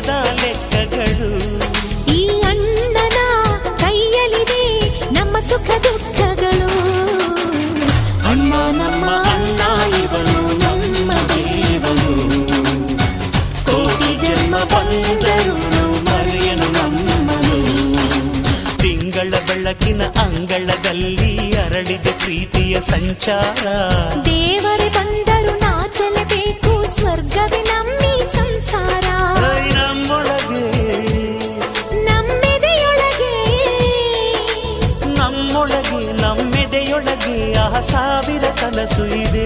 ಲೆಕ್ಕಗಳು ಈ ಅಣ್ಣನ ಕೈಯಲ್ಲಿದೆ ನಮ್ಮ ಸುಖ ದುಃಖಗಳು ಅಣ್ಣ ನಮ್ಮ ಅಣ್ಣ ಇವನು ನಮ್ಮ ದೇವನು ಕೋಟಿ ಜನ್ಮ ಬಂದರು ಮರೆಯನು ನಮ್ಮನು ತಿಂಗಳ ಬೆಳಕಿನ ಅಂಗಳದಲ್ಲಿ ಅರಳಿದ ಪ್ರೀತಿಯ ಸಂಚಾರ ದೇವರೇ ಬಂದರು ಸಾವಿರ ಕನಸು ಇದೆ